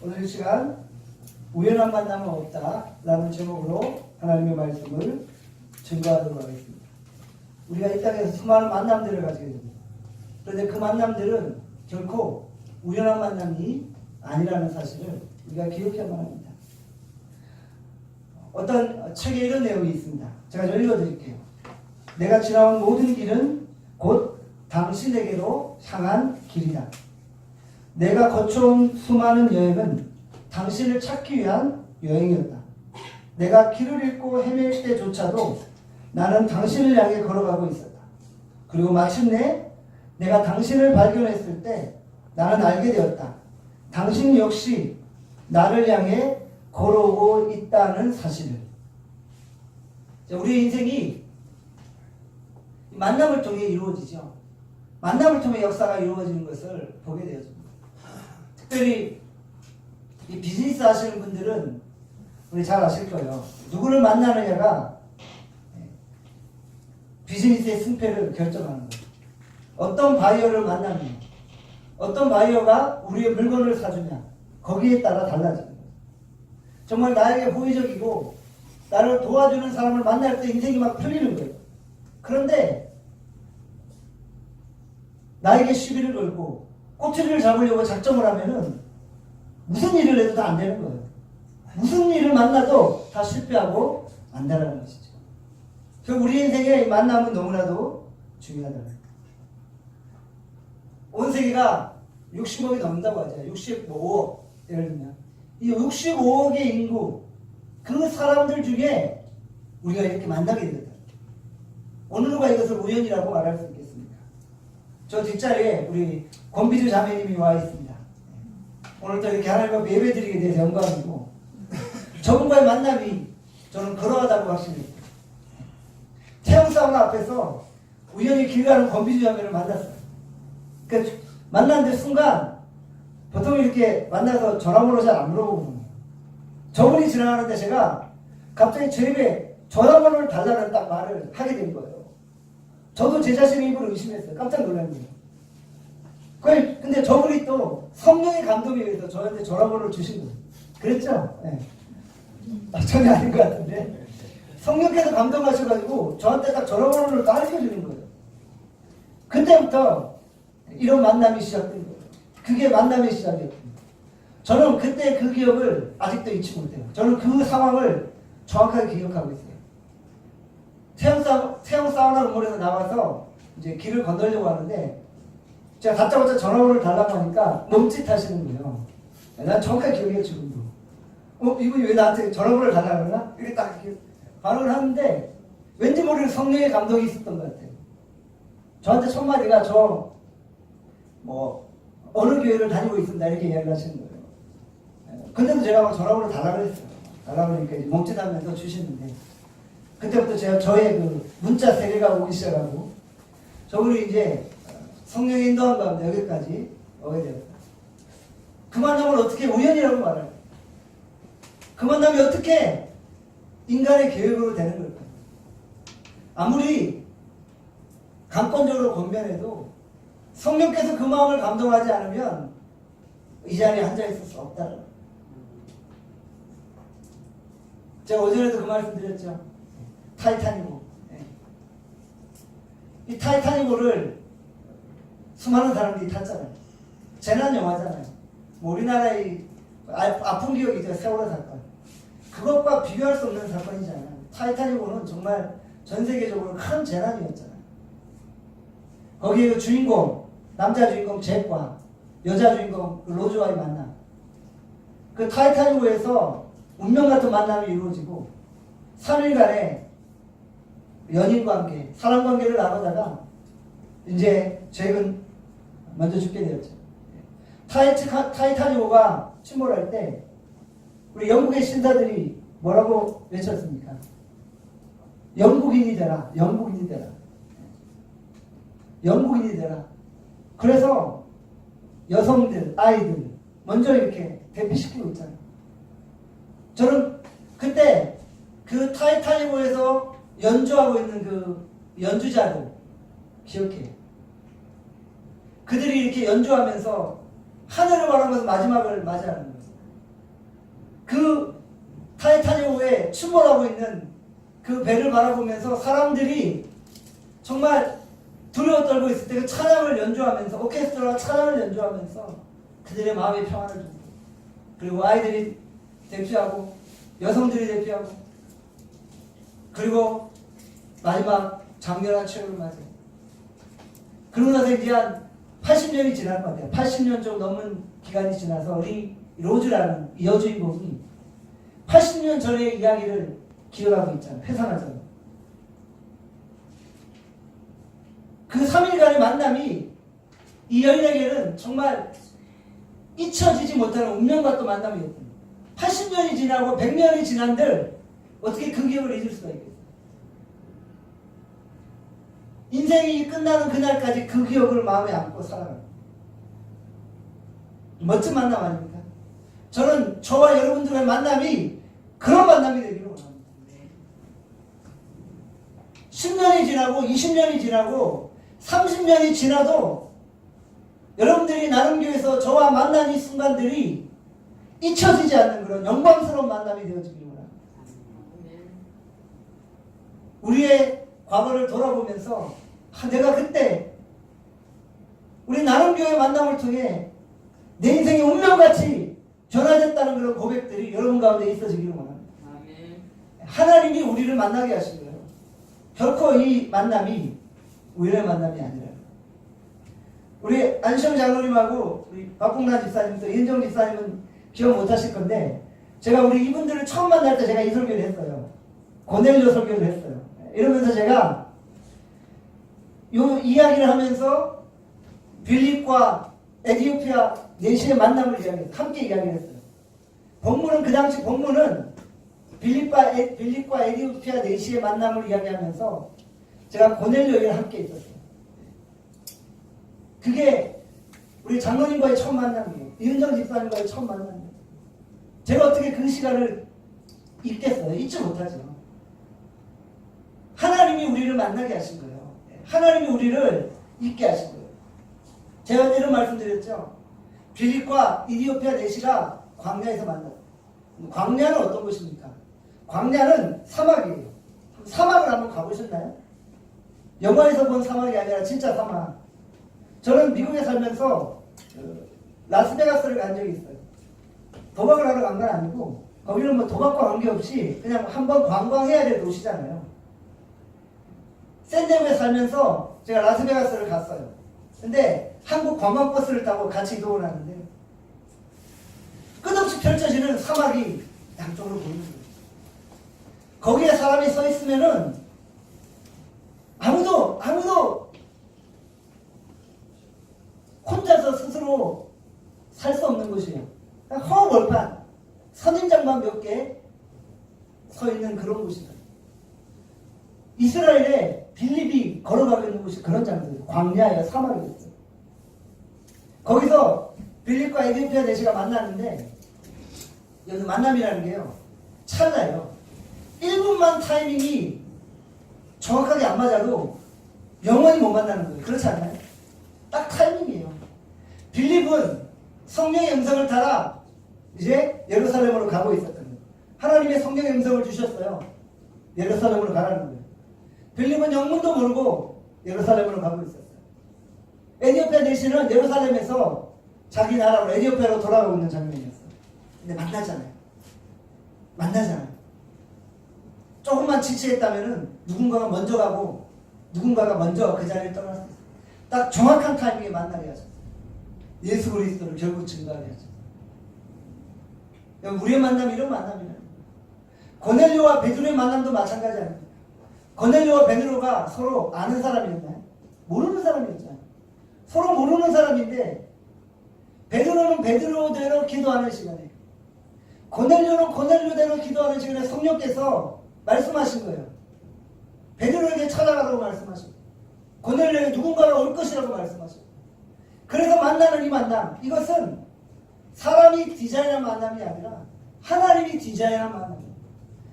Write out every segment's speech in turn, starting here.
오늘 이 시간 우연한 만남은 없다 라는 제목으로 하나님의 말씀을 증거하도록 하겠습니다. 우리가 이 땅에서 수많은 만남들을 가지게 됩니다. 그런데 그 만남들은 결코 우연한 만남이 아니라는 사실을 우리가 기억해야만 합니다. 어떤 책에 이런 내용이 있습니다. 제가 좀 읽어드릴게요. 내가 지나온 모든 길은 곧 당신에게로 향한 길이다. 내가 거쳐온 수많은 여행은 당신을 찾기 위한 여행이었다. 내가 길을 잃고 헤맬 때조차도 나는 당신을 향해 걸어가고 있었다. 그리고 마침내 내가 당신을 발견했을 때 나는 알게 되었다. 당신 역시 나를 향해 걸어오고 있다는 사실을. 자, 우리의 인생이 만남을 통해 이루어지죠. 만남을 통해 역사가 이루어지는 것을 보게 되어집니다. 특별히 이 비즈니스 하시는 분들은 우리 잘 아실 거예요. 누구를 만나느냐가 비즈니스의 승패를 결정하는 거예요. 어떤 바이어를 만나느냐, 어떤 바이어가 우리의 물건을 사주냐, 거기에 따라 달라지는 거예요. 정말 나에게 호의적이고 나를 도와주는 사람을 만날 때 인생이 막 풀리는 거예요. 그런데 나에게 시비를 걸고 꼬투리를 잡으려고 작정을 하면은 무슨 일을 해도 다 안 되는 거예요. 무슨 일을 만나도 다 실패하고 안다라는 것이죠. 그래서 우리 인생의 만남은 너무나도 중요하다. 온 세계가 60억이 넘는다고 하죠. 65억 예를 들면 이 65억의 인구 그 사람들 중에 우리가 이렇게 만나게 되다. 어느 누가 이것을 우연이라고 말할 수 있겠습니까? 저 뒷자리에 우리 권비주 자매님이 와 있습니다. 오늘 또 이렇게 하나님 앞에 예배 드리게 돼서 영광이고 저분과의 만남이 저는 그러하다고 확신합니다. 태영 사우나 앞에서 우연히 길 가는 권비주 자매를 만났어요. 그 만났는데 순간 보통 이렇게 만나서 전화번호 잘 안 물어보거든요. 저분이 지나가는데 제가 갑자기 제 입에 전화번호를 달라는 딱 말을 하게 된 거예요. 저도 제 자신의 입으로 의심했어요. 깜짝 놀랐네요. 그 근데 저분이 또 성령의 감동에 의해서 저한테 전화번호를 주신 거예요. 그랬죠? 네. 아, 전혀 아닌 것 같은데. 성령께서 감동하셔가지고 저한테 딱 전화번호를 딱 알려주는 거예요. 그때부터 이런 만남이 시작된 거예요. 그게 만남의 시작이었습니다. 저는 그때 그 기억을 아직도 잊지 못해요. 저는 그 상황을 정확하게 기억하고 있어요. 태양, 사, 태양 사우나 건물에서 나와서 이제 길을 건너려고 하는데 제가 다짜고짜 전화번호를 달라고 하니까 멈칫하시는 거예요. 난 정확하게 기억해요, 지금도. 어, 이분이 왜 나한테 전화번호를 달라고 하나? 이렇게 딱 이렇게 반응을 하는데 왠지 모르는 성령의 감동이 있었던 것 같아요. 저한테 첫 마디가 저 뭐 어느 교회를 다니고 있습니다 이렇게 이야기를 하시는 거예요. 예, 근데도 제가 막 전화번호 달라고 했어요. 달라고 하니까 멈칫하면서 주시는데 그때부터 제가 저의 그 문자 세례가 오기 시작하고 저분이 이제 성령의 인도한 가운데 여기까지 오게 되었다. 그 만남을 어떻게 우연이라고 말할까? 그 만남이 어떻게 인간의 계획으로 되는 걸까? 아무리 감권적으로 권면해도 성령께서 그 마음을 감동하지 않으면 이 자리에 앉아 있을 수 없다는. 제가 오전에도 그 말씀 드렸죠. 타이타닉호. 예. 이 타이타닉호를 수많은 사람들이 탔잖아요. 재난 영화잖아요. 뭐 우리나라의 아- 아픈 기억이죠. 세월호 사건. 그것과 비교할 수 없는 사건이잖아요. 타이타닉호는 정말 전 세계적으로 큰 재난이었잖아요. 거기에 그 주인공, 남자 주인공 잭과 여자 주인공 그 로즈와의 만남. 그 타이타닉호에서 운명 같은 만남이 이루어지고 3일간의 연인 관계, 사랑 관계를 나누다가 이제 잭은 먼저 죽게 되었죠. 타이타닉호가 침몰할 때 우리 영국의 신사들이 뭐라고 외쳤습니까? 영국인이 되라, 영국인이 되라. 영국인이 되라. 그래서 여성들, 아이들 먼저 이렇게 대피시키고 있잖아요. 저는 그때 그 타이타닉호에서 연주하고 있는 그 연주자들 기억해요. 그들이 이렇게 연주하면서 하늘을 바라보면서 마지막을 맞이하는 거예요. 그 타이타닉호에 침몰하고 있는 그 배를 바라보면서 사람들이 정말 두려워 떨고 있을 때 그 찬양을 연주하면서 오케스트라가 찬양을 연주하면서 그들의 마음의 평안을 주고 그리고 아이들이 대피하고 여성들이 대피하고 그리고 마지막 장렬한 최후를 맞아요. 그러고 나서 이제 한 80년이 지날 것 같아요. 80년 좀 넘은 기간이 지나서 우리 로즈라는 이 여주인공이 80년 전의 이야기를 기억하고 있잖아요. 회상하잖아요. 그 3일간의 만남이 이 여인에게는 정말 잊혀지지 못하는 운명과 또 만남이었거든요. 80년이 지나고 100년이 지난들 어떻게 그 기억을 잊을 수가 있겠어요? 인생이 끝나는 그날까지 그 기억을 마음에 안고 살아가는 멋진 만남 아닙니까? 저는 저와 여러분들의 만남이 그런 만남이 되기를 원합니다. 10년이 지나고 20년이 지나고 30년이 지나도 여러분들이 나름교에서 저와 만난 이 순간들이 잊혀지지 않는 그런 영광스러운 만남이 되어지기를 원합니다. 우리의 과거를 돌아보면서 아, 내가 그때 우리 나름교회 만남을 통해 내 인생이 운명같이 변화됐다는 그런 고백들이 여러분 가운데 있어지기를 원합니다. 하나님이 우리를 만나게 하신 거예요. 결코 이 만남이 우연의 만남이 아니라 우리 안시영 장로님하고 우리 박봉란 집사님 또 이은정 집사님은 기억 못 하실 건데 제가 우리 이분들을 처음 만날 때 제가 이 설교를 했어요. 고넬료 설교를 했어요. 이러면서 제가 요 이야기를 하면서 빌립과 에디오피아 내시의 만남을 이야기했어요. 함께 이야기를 했어요. 본문은 그 당시 본문은 빌립과, 에, 빌립과 에디오피아 내시의 만남을 이야기하면서 제가 고넬료에 함께 있었어요. 그게 우리 장로님과의 첫 만남이에요. 이은정 집사님과의 첫 만남이에요. 제가 어떻게 그 시간을 잊겠어요? 잊지 못하죠. 하나님이 우리를 만나게 하신 거예요. 하나님이 우리를 잊게 하신 거예요. 제가 이런 말씀드렸죠. 빌립과 이디오피아 내시가 광야에서 만났다. 광야는 어떤 곳입니까? 광야는 사막이에요. 사막을 한번 가보셨나요? 영화에서 본 사막이 아니라 진짜 사막. 저는 미국에 살면서 그 라스베가스를 간 적이 있어요. 도박을 하러 간 건 아니고 거기는 뭐 도박과 관계없이 그냥 한번 관광해야 될 도시잖아요. 샌디에고에 살면서 제가 라스베가스를 갔어요. 근데 한국 관광버스를 타고 같이 이동을 하는데 끝없이 펼쳐지는 사막이 양쪽으로 보이는 거예요. 거기에 사람이 서 있으면은 아무도 아무도 혼자서 스스로 살 수 없는 곳이에요. 허벌판 선인장만 몇 개 서 있는 그런 곳이다. 이스라엘에 빌립이 걸어가고 있는 곳이 그런 장소예요. 광야예요. 사막이었어요. 거기서 빌립과 에디오피아 대시가 만났는데 여기 만남이라는 게요. 찰나요. 1분만 타이밍이 정확하게 안 맞아도 영원히 못 만나는 거예요. 그렇지 않나요? 딱 타이밍이에요. 빌립은 성령의 음성을 따라 이제 예루살렘으로 가고 있었던 거예요. 하나님의 성령의 음성을 주셨어요. 예루살렘으로 가라는 거예요. 빌립은 영문도 모르고 예루살렘으로 가고 있었어요. 에디오피아 대신은 예루살렘에서 자기 나라로 에디오피아로 돌아가고 있는 장면이었어요. 근데 만나잖아요. 만나잖아요. 조금만 지체했다면은 누군가가 먼저 가고 누군가가 먼저 그 자리를 떠날 수 있어요. 딱 정확한 타이밍에 만나게 하셨어요. 예수 그리스도를 결국 증거하게 하셨어요. 여러분, 우리의 만남이 이런 만남이에요. 고넬료와 베드로의 만남도 마찬가지 아닙니까? 고넬료와 베드로가 서로 아는 사람이었나요? 모르는 사람이었잖아요. 서로 모르는 사람인데 베드로는 베드로대로 기도하는 시간에 고넬료는 고넬료대로 기도하는 시간에 성령께서 말씀하신 거예요. 베드로에게 찾아가라고 거예요. 고넬료에게 누군가가 올 것이라고 거예요. 그래서 만나는 이 만남 이것은 사람이 디자인한 만남이 아니라 하나님이 디자인한 만남이에요.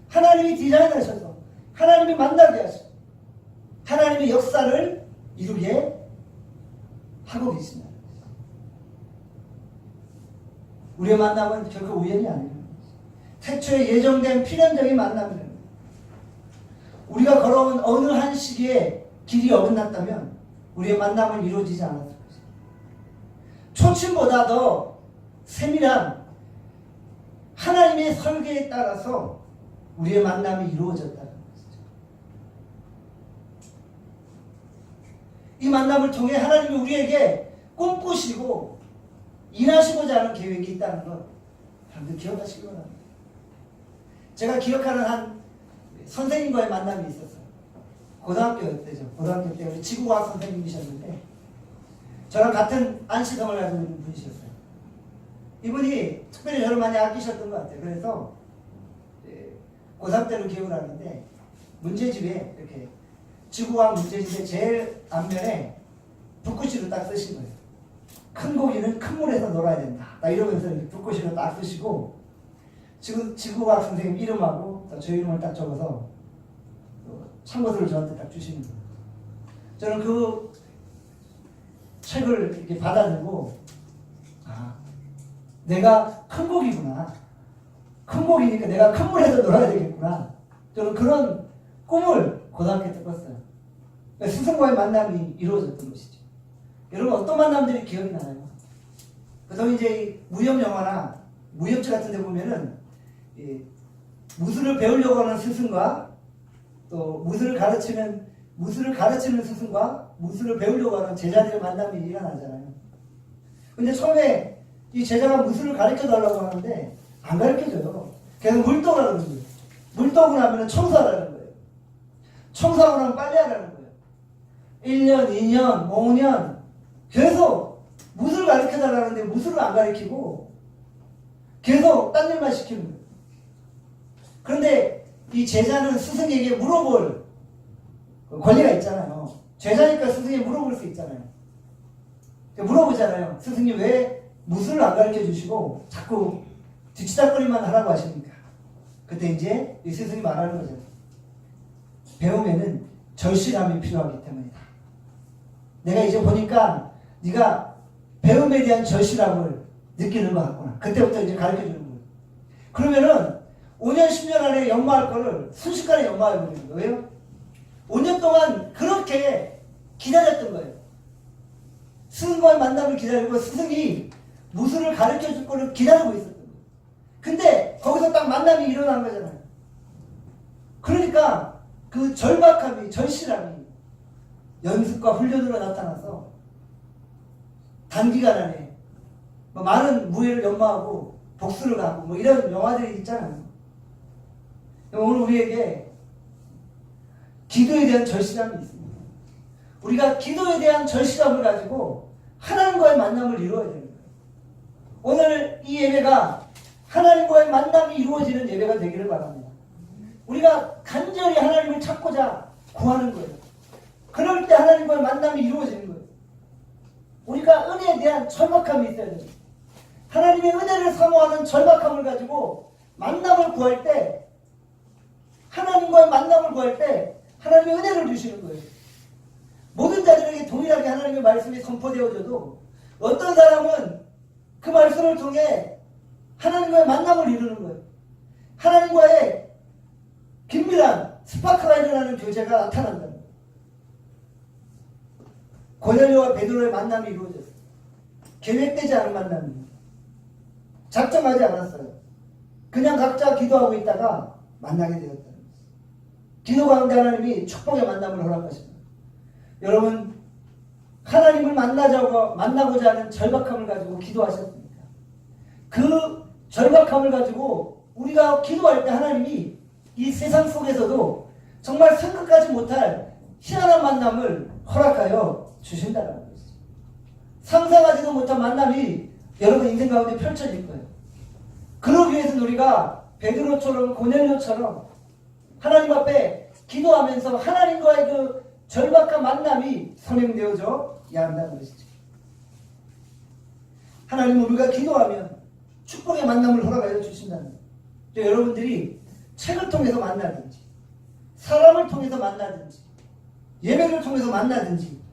하나님이 디자인하셔서 하나님이 만나게 하시고 하나님의 역사를 이루게 하고 계십니다. 우리의 만남은 결코 우연이 아니에요. 태초에 예정된 필연적인 거예요. 우리가 걸어온 어느 한 시기에 길이 어긋났다면 우리의 만남은 이루어지지 않았을 것이다. 초침보다 더 세밀한 하나님의 설계에 따라서 우리의 만남이 이루어졌다는 것이죠. 이 만남을 통해 하나님이 우리에게 꿈꾸시고 일하시고자 하는 계획이 있다는 것 여러분들 기억하시기 바랍니다. 제가 기억하는 한 선생님과의 만남이 있었어요. 고등학교 때죠. 고등학교 때 우리 지구과학 선생님이셨는데 저랑 같은 안시성을 가지고 있는 분이셨어요. 이분이 특별히 저를 많이 아끼셨던 것 같아요. 그래서 예, 고3 때로 기억을 하는데 문제집에 이렇게 지구과학 문제집의 제일 앞면에 붓글씨로 딱 쓰신 거예요. 큰 고기는 큰 물에서 놀아야 된다. 딱 이러면서 붓글씨로 딱 쓰시고 지구, 지구과학 선생님 이름하고 또저 이름을 딱 적어서 또 참고서를 저한테 딱 주시는 거예요. 저는 그 책을 이렇게 받아들고 아 내가 큰 고기구나. 큰 고기니까 내가 큰 물에서 놀아야 되겠구나. 저는 그런 꿈을 고등학교 때 꿨어요. 스승과의 만남이 이루어졌던 것이죠. 여러분 어떤 만남들이 기억이 나요? 그래서 이제 이 무협 영화나 무협지 같은 데 보면은 이 무술을 배우려고 하는 스승과 또 무술을 가르치는 무술을 가르치는 스승과 무술을 배우려고 하는 제자들의 만남이 일어나잖아요. 근데 처음에 이 제자가 무술을 가르쳐 달라고 하는데 안 가르쳐 줘요. 그래서 물떡하라는 거예요. 물떡을 하면 청소하라는 거예요. 청소하고 나면 빨리 하라는 거예요. 1년, 2년, 5년 계속 무술을 가르쳐 달라는데 무술을 안 가르치고 계속 딴 일만 시키는 거예요. 그런데 이 제자는 스승에게 물어볼 권리가 있잖아요. 제자니까 스승에게 물어볼 수 있잖아요. 물어보잖아요. 스승님 왜 무술을 안 가르쳐 주시고 자꾸 뒤치다거리만 하라고 하십니까? 그때 이제 이 스승이 말하는 거죠. 배움에는 절실함이 필요하기 때문이다. 내가 이제 보니까 네가 배움에 대한 절실함을 느끼는 것 같구나. 그때부터 이제 가르쳐 주는 거예요. 그러면은 5년, 10년 안에 연마할 거를 순식간에 연마해 버리는 거예요. 왜요? 5년 동안 그렇게 기다렸던 거예요. 스승과의 만남을 기다리고 스승이 무술을 가르쳐 줄 거를 기다리고 있었던 거예요. 근데 거기서 딱 만남이 일어난 거잖아요. 그러니까 그 절박함이, 절실함이 연습과 훈련으로 나타나서 단기간 안에 뭐 많은 무예를 연마하고 복수를 하고 뭐 이런 영화들이 있잖아요. 오늘 우리에게 기도에 대한 절실함이 있습니다. 우리가 기도에 대한 절실함을 가지고 하나님과의 만남을 이루어야 됩니다. 오늘 이 예배가 하나님과의 만남이 이루어지는 예배가 되기를 바랍니다. 우리가 간절히 하나님을 찾고자 구하는 거예요. 그럴 때 하나님과의 만남이 이루어지는 거예요. 우리가 은혜에 대한 절박함이 있어야 됩니다. 하나님의 은혜를 사모하는 절박함을 가지고 만남을 구할 때 하나님과의 만남을 구할 때 하나님의 은혜를 주시는 거예요. 모든 자들에게 동일하게 하나님의 말씀이 선포되어져도 어떤 사람은 그 말씀을 통해 하나님과의 만남을 이루는 거예요. 하나님과의 긴밀한 스파크가 일어나는 교제가 나타난다는 거예요. 고넬료와 베드로의 만남이 이루어졌어요. 계획되지 않은 만남입니다. 작정하지 않았어요. 그냥 각자 기도하고 있다가 만나게 되었다는 거예요. 기도 가운데 하나님이 축복의 만남을 허락하십니다. 여러분 하나님을 만나자고 만나고자 하는 절박함을 가지고 기도하셨습니까? 그 절박함을 가지고 우리가 기도할 때 하나님이 이 세상 속에서도 정말 생각하지 못할 희한한 만남을 허락하여 주신다는 것이죠. 상상하지도 못한 만남이 여러분 인생 가운데 펼쳐질 거예요. 그러기 위해서는 우리가 베드로처럼 고넬료처럼 하나님 앞에 기도하면서 하나님과의 그 절박한 만남이 선행되어져야 한다는 것이죠. 하나님은 우리가 기도하면 축복의 만남을 허락하여 주신다는 거예요. 여러분들이 책을 통해서 만나든지 사람을 통해서 만나든지 예배를 통해서 만나든지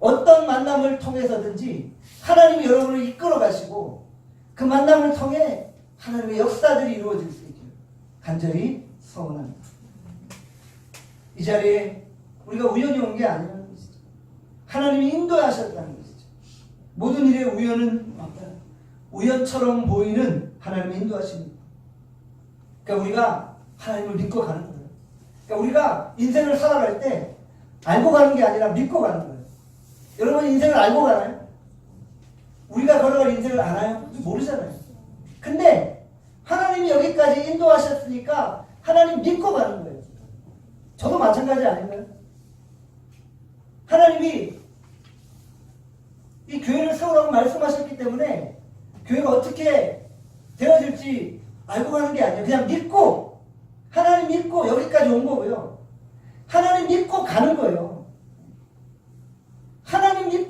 어떤 만남을 통해서든지 하나님이 여러분을 이끌어 가시고 그 만남을 통해 하나님의 역사들이 이루어질 수 있기를 간절히 소원합니다. 이 자리에 우리가 우연히 온 게 아니라는 것이죠. 하나님이 인도하셨다는 것이죠. 모든 일의 우연은 없다. 우연처럼 보이는 하나님의 인도하십니다. 그러니까 우리가 하나님을 믿고 가는 거예요. 그러니까 우리가 인생을 살아갈 때 알고 가는 게 아니라 믿고 가는 거예요. 여러분 인생을 알고 가나요? 우리가 걸어갈 인생을 알아요? 모르잖아요. 근데 하나님이 여기까지 인도하셨으니까 하나님 믿고 가는 거예요. 저도 마찬가지 아닌가요? 하나님이 이 교회를 세우라고 말씀하셨기 때문에 교회가 어떻게 되어질지 알고 가는 게 아니에요. 그냥 믿고 하나님 믿고 여기까지 온 거고요. 하나님 믿고 가는 거예요.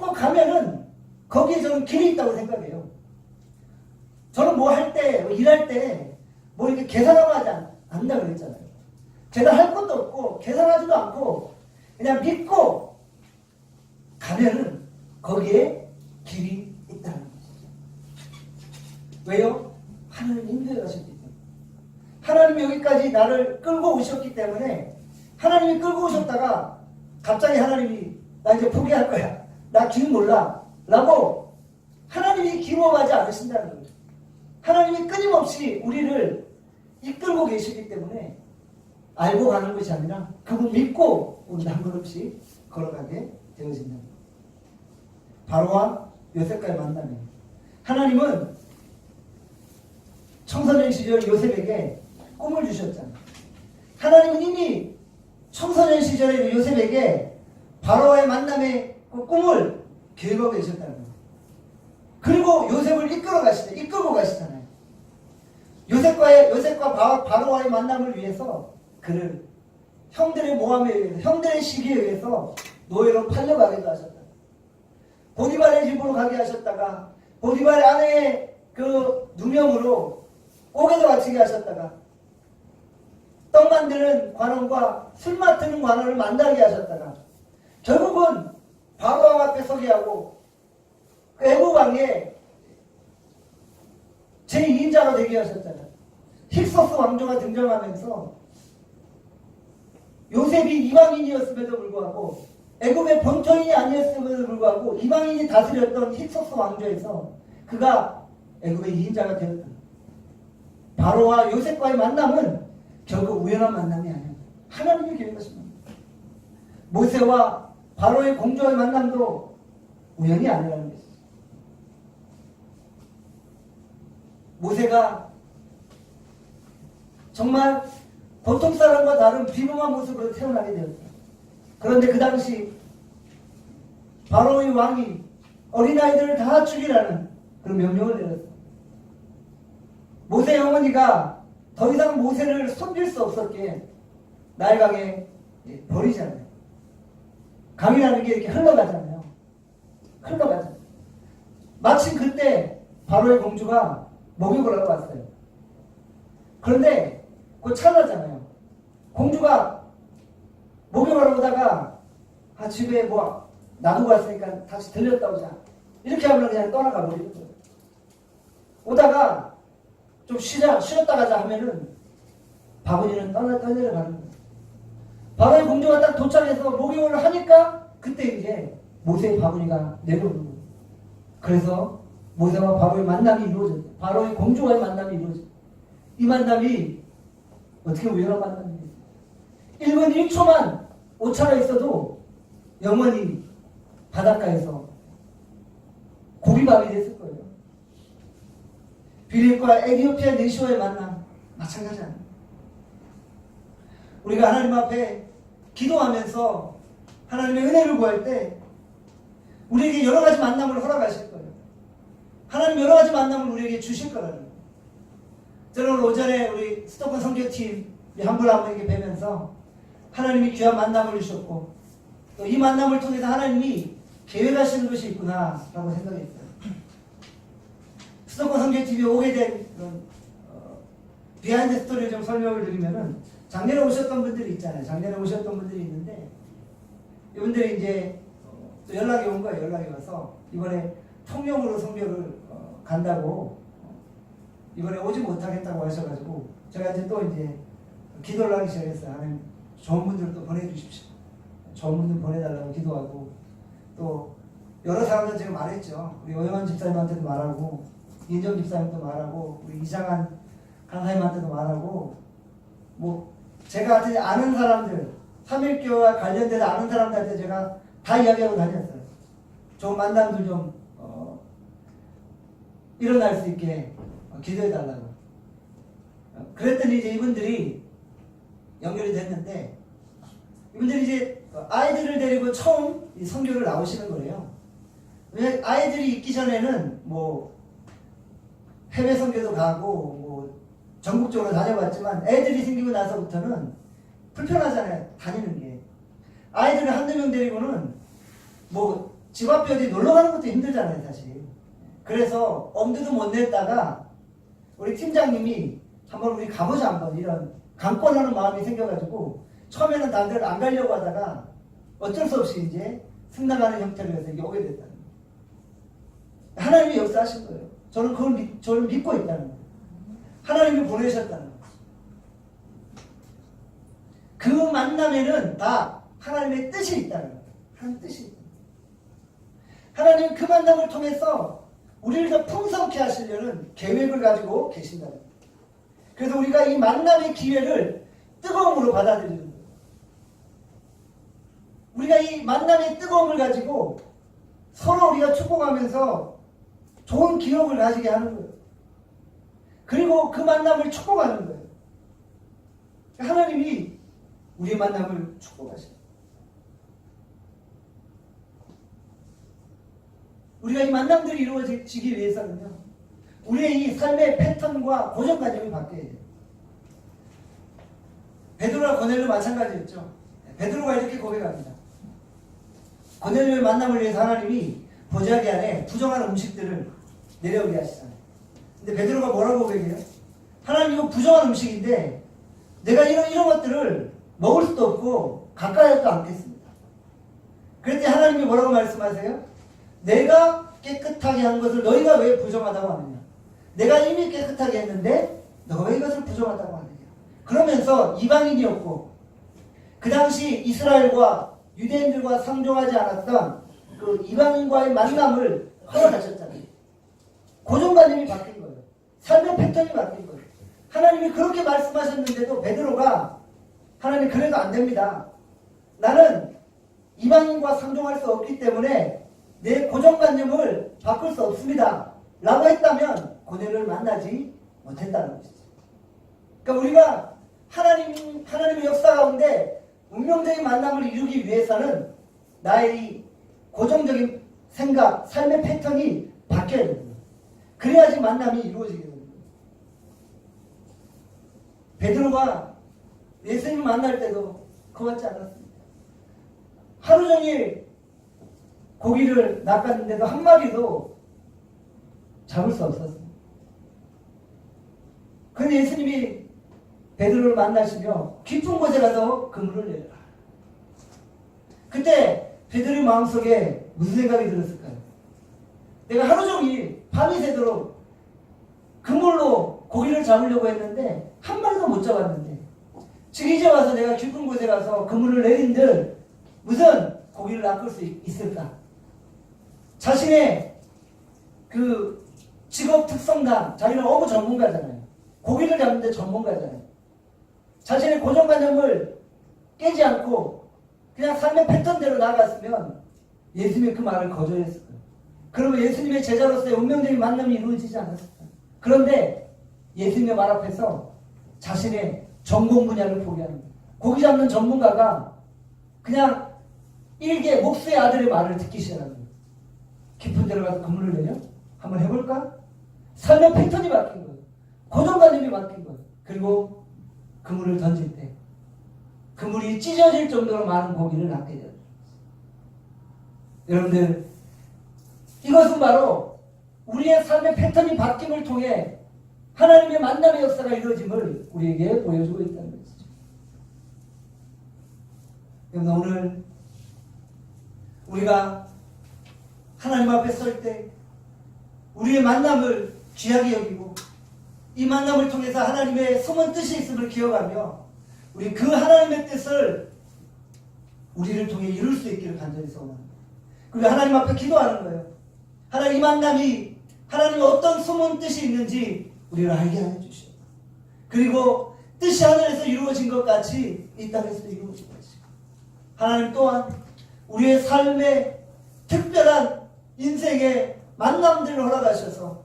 하나님 믿고 가면은 거기에 저는 길이 있다고 생각해요. 저는 뭐 할 때, 뭐 일할 때, 뭐 이렇게 계산하고 하지 않, 않는다 그랬잖아요. 제가 할 것도 없고, 계산하지도 않고, 그냥 믿고 가면은 거기에 길이 있다는 것이죠. 왜요? 하나님 인도해 가셨기 때문에. 하나님이 여기까지 나를 끌고 오셨기 때문에, 하나님이 끌고 오셨다가, 갑자기 하나님이, 나 이제 포기할 거야. 나길 몰라. 라고, 하나님이 기모하지 않으신다는 거예요. 하나님이 끊임없이 우리를 이끌고 계시기 때문에 알고 가는 것이 아니라 그분 믿고 우리가 한 걸음씩 걸어가게 되어진다. 바로와 요셉과의 만남이에요. 하나님은 청소년 시절 요셉에게 꿈을 주셨잖아요. 하나님은 이미 청소년 시절의 요셉에게 바로와의 만남의 그 꿈을 계획하고 계셨다는 거예요. 그리고 요셉을 이끌어 가시죠. 이끌고 가시잖아요. 요셉과의 요셉과 바, 바로와의 만남을 위해서 그를 형들의 모함에 의해서 형들의 시기에 의해서 노예로 팔려가기도 하셨다. 보디발의 집으로 가게 하셨다가 보디발의 아내의 그 누명으로 옥에도 갇히게 하셨다가 떡 만드는 관원과 술 맡는 관원을 만나게 하셨다가 결국은 바로왕 앞에 서게 하고 그 애고방에 제2인자가 되게 하셨잖아요. 힉소스 왕조가 등장하면서 요셉이 이방인이었음에도 불구하고 애굽의 본토인이 아니었음에도 불구하고 이방인이 다스렸던 힉소스 왕조에서 그가 애굽의 2인자가 되었다. 바로와 요셉과의 만남은 결국 우연한 만남이 아니야. 하나님이 계획하신 겁니다. 모세와 바로의 공주와의 만남도 우연이 아니라는 것이죠. 모세가 정말 보통 사람과 다른 비범한 모습으로 태어나게 되었어요. 그런데 그 당시 바로의 왕이 어린아이들을 다 죽이라는 그런 명령을 내렸어요. 모세의 어머니가 더 이상 모세를 손질 수 없었기에 나일강에 버리잖아요. 강이라는 게 이렇게 흘러가잖아요. 흘러가잖아요. 마침 그때 바로의 공주가 목욕을 하러 왔어요. 그런데 그 차나잖아요. 공주가 목욕하러 오다가 아 집에 뭐 놔두고 왔으니까 다시 들렸다 오자. 이렇게 하면 그냥 떠나가 버리는 거예요. 오다가 좀 쉬자, 쉬었다 가자 하면은 바구니는 떠나 떠내려 가는 거예요. 바로의 공주가 딱 도착해서 목욕을 하니까 그때 이제 모세의 바구니가 내려오는 거예요. 그래서 모세와 바로의 만남이 이루어졌어요. 바로의 공주와의 만남이 이루어졌어요. 이 만남이 어떻게 우연한 만남입니까? 1분 1초만 오차가 있어도 영원히 바닷가에서 고기밥이 됐을 거예요. 비립과 에디오피아 내시와의 만남 마찬가지 아닙니까? 우리가 하나님 앞에 기도하면서 하나님의 은혜를 구할 때 우리에게 여러 가지 만남을 허락하실 거예요. 하나님 여러 가지 만남을 우리에게 주실 거라는 거예요. 저는 오전에 우리 스토큰 성교팀 한분 한 분에게 뵈면서 하나님이 귀한 만남을 주셨고 또 이 만남을 통해서 하나님이 계획하시는 것이 있구나라고 생각했어요. 스토큰 성교팀이 오게 된 그런 어, 비하인드 스토리를 좀 설명을 드리면은 작년에 오셨던 분들이 있잖아요. 작년에 오셨던 분들이 있는데 이분들이 이제 어, 또 연락이 온 거예요. 연락이 와서 이번에 통영으로 성교를 어, 간다고 어, 이번에 오지 못하겠다고 하셔가지고 제가 이제 또 이제 기도를 하기 시작했어요. 하나님 좋은 분들 또 보내주십시오. 좋은 분들 보내달라고 기도하고 또 여러 사람들 제가 말했죠. 우리 오영환 집사님한테도 말하고 인정 집사님도 말하고 우리 이장한 강사님한테도 말하고 뭐 제가 아는 사람들 삼일교와 관련돼서 아는 사람들한테 제가 다 이야기하고 다녔어요. 좋은 만남들 좀 어, 일어날 수 있게 어, 기도해 달라고. 어, 그랬더니 이제 이분들이 연결이 됐는데 이분들이 이제 아이들을 데리고 처음 이 선교를 나오시는 거예요. 왜 아이들이 있기 전에는 뭐 해외 선교도 가고 뭐 전국적으로 다녀봤지만 애들이 생기고 나서부터는 불편하잖아요. 다니는 게. 아이들을 한두 명 데리고는 뭐 집 앞에 어디 놀러 가는 것도 힘들잖아요, 사실. 그래서 엄두도 못 냈다가 우리 팀장님이 한번 우리 가보자 한번 이런 강권하는 마음이 생겨가지고 처음에는 데를 안 가려고 하다가 어쩔 수 없이 이제 승낙하는 형태로 해서 오게 됐다는 거예요. 하나님이 역사하신 거예요. 저는 그걸 믿, 저를 믿고 있다는 거예요. 하나님이 보내셨다는 거예요. 그 만남에는 다 하나님의 뜻이 있다는 거예요. 하나님 뜻이 있다. 하나님 그 만남을 통해서 우리를 더 풍성케 하시려는 계획을 가지고 계신다는 거예요. 그래서 우리가 이 만남의 기회를 뜨거움으로 받아들이는 거예요. 우리가 이 만남의 뜨거움을 가지고 서로 우리가 축복하면서 좋은 기억을 가지게 하는 거예요. 그리고 그 만남을 축복하는 거예요. 하나님이 우리의 만남을 축복하셔요. 우리가 이 만남들이 이루어지기 위해서는요. 우리의 이 삶의 패턴과 고정관념이 바뀌어야 돼요. 베드로와 고넬료 마찬가지였죠. 베드로가 이렇게 고백합니다. 고넬료의 만남을 위해서 하나님이 보자기 안에 부정한 음식들을 내려오게 하시잖아요. 근데 베드로가 뭐라고 고백해요? 하나님 이거 부정한 음식인데 내가 이런 이런 것들을 먹을 수도 없고 가까이도 않겠습니다. 그랬더니 하나님이 뭐라고 말씀하세요? 내가 깨끗하게 한 것을 너희가 왜 부정하다고 하느냐? 내가 이미 깨끗하게 했는데 너가 왜 이것을 부정하다고 하느냐? 그러면서 이방인이었고 그 당시 이스라엘과 유대인들과 상종하지 않았던 그 이방인과의 만남을 허락하셨잖아요. 고정관념이 바뀐. 삶의 패턴이 바뀐 거예요. 하나님이 그렇게 말씀하셨는데도 베드로가 하나님 그래도 안 됩니다. 나는 이방인과 상종할 수 없기 때문에 내 고정관념을 바꿀 수 없습니다. 라고 했다면 고뇌를 만나지 못했다는 것이죠. 그러니까 우리가 하나님, 하나님의 역사 가운데 운명적인 만남을 이루기 위해서는 나의 이 고정적인 생각, 삶의 패턴이 바뀌어야 됩니다. 그래야지 만남이 이루어지게 됩니다. 베드로가 예수님 만날 때도 그같지 않았습니다. 하루 종일 고기를 낚았는데도 한 마리도 잡을 수 없었습니다. 그런데 예수님이 베드로를 만나시며 깊은 곳에 가서 그물을 내라. 그때 베드로의 마음속에 무슨 생각이 들었을까요? 내가 하루 종일 밤이 새도록 그물로 고기를 잡으려고 했는데 한 마리도 못 잡았는데 지금 이제 와서 내가 깊은 곳에 가서 그물을 내린들 무슨 고기를 낚을 수 있- 있을까? 자신의 그 직업 특성상 자기는 어부 전문가잖아요. 고기를 잡는데 전문가잖아요. 자신의 고정관념을 깨지 않고 그냥 삶의 패턴대로 나아갔으면 예수님이 그 말을 거절했을 거예요. 그러면 예수님의 제자로서의 운명적인 만남이 이루어지지 않았을 거예요. 그런데 예수님의 말 앞에서 자신의 전공 분야를 포기하는 거예요. 고기 잡는 전문가가 그냥 일개 목수의 아들의 말을 듣기 시작하는 거예요. 깊은 데로 가서 그물을 내려? 한번 해볼까? 삶의 패턴이 바뀐 거예요. 고정관념이 바뀐 거예요. 그리고 그물을 던질 때 그물이 찢어질 정도로 많은 고기를 낚게 돼요. 여러분들 이것은 바로 우리의 삶의 패턴이 바뀜을 통해 하나님의 만남의 역사가 이루어짐을 우리에게 보여주고 있다는 것이죠. 여러분 오늘 우리가 하나님 앞에 설 때 우리의 만남을 귀하게 여기고 이 만남을 통해서 하나님의 숨은 뜻이 있음을 기억하며 우리 그 하나님의 뜻을 우리를 통해 이룰 수 있기를 간절히 소원합니다. 그리고 하나님 앞에 기도하는 거예요. 하나님 이 만남이 하나님의 어떤 숨은 뜻이 있는지 우리를 알게 하여 주시옵소서. 그리고 뜻이 하늘에서 이루어진 것 같이 이 땅에서도 이루어진 것이고 하나님 또한 우리의 삶에 특별한 인생의 만남들을 허락하셔서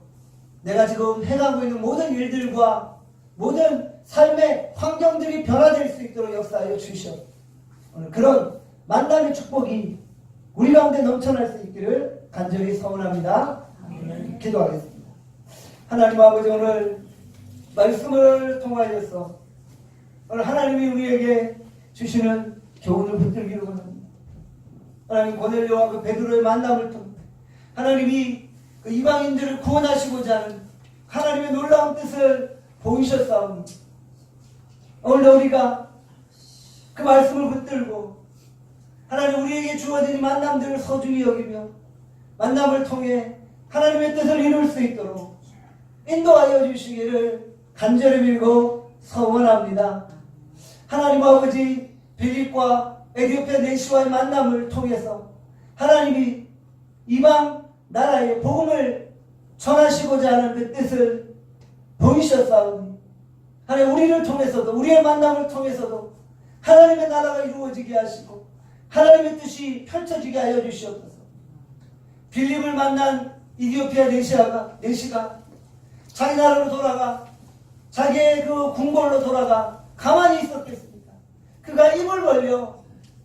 내가 지금 해가고 있는 모든 일들과 모든 삶의 환경들이 변화될 수 있도록 역사하여 주시옵. 오늘 그런 만남의 축복이 우리 가운데 넘쳐날 수 있기를 간절히 소원합니다. 기도하겠습니다. 하나님 아버지 오늘 말씀을 통하여서 오늘 하나님이 우리에게 주시는 교훈을 붙들기를 원합니다. 하나님 고넬료와 그 베드로의 만남을 통해 하나님이 그 이방인들을 구원하시고자 하는 하나님의 놀라운 뜻을 보이셨사오니 오늘 우리가 그 말씀을 붙들고 하나님 우리에게 주어진 이 만남들을 소중히 여기며 만남을 통해 하나님의 뜻을 이룰 수 있도록 인도하여 주시기를 간절히 빌고 서원합니다. 하나님 아버지 빌립과 에디오피아 내시와의 만남을 통해서 하나님이 이방 나라의 복음을 전하시고자 하는 그 뜻을 보이셨사오니 하나님 우리를 통해서도 우리의 만남을 통해서도 하나님의 나라가 이루어지게 하시고 하나님의 뜻이 펼쳐지게 하여 주시옵소서. 빌립을 만난 이디오피아 내시아가 내시가 자기 나라로 돌아가 자기의 그 궁궐로 돌아가 가만히 있었겠습니까? 그가 입을 벌려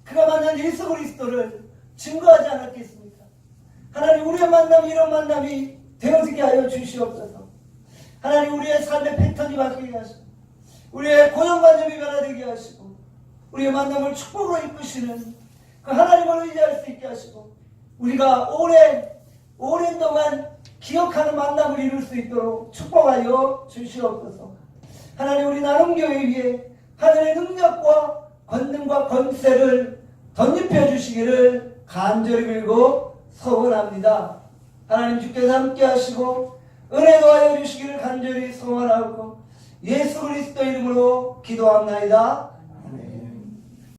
그가 만난 예수 그리스도를 증거하지 않았겠습니까? 하나님 우리의 만남이 이런 만남이 되어지게 하여 주시옵소서. 하나님 우리의 삶의 패턴이 바뀌게 하시고 우리의 고정관념이 변화되게 하시고 우리의 만남을 축복으로 이끄시는 그 하나님을 의지할 수 있게 하시고 우리가 오랜 오랜 동안 기억하는 만남을 이룰 수 있도록 축복하여 주시옵소서. 하나님 우리 나눔교회 위에 하늘의 능력과 권능과 권세를 덧입혀 주시기를 간절히 빌고 소원합니다. 하나님 주께서 함께 하시고 은혜 도하여 주시기를 간절히 소원하고 예수 그리스도 이름으로 기도합나이다.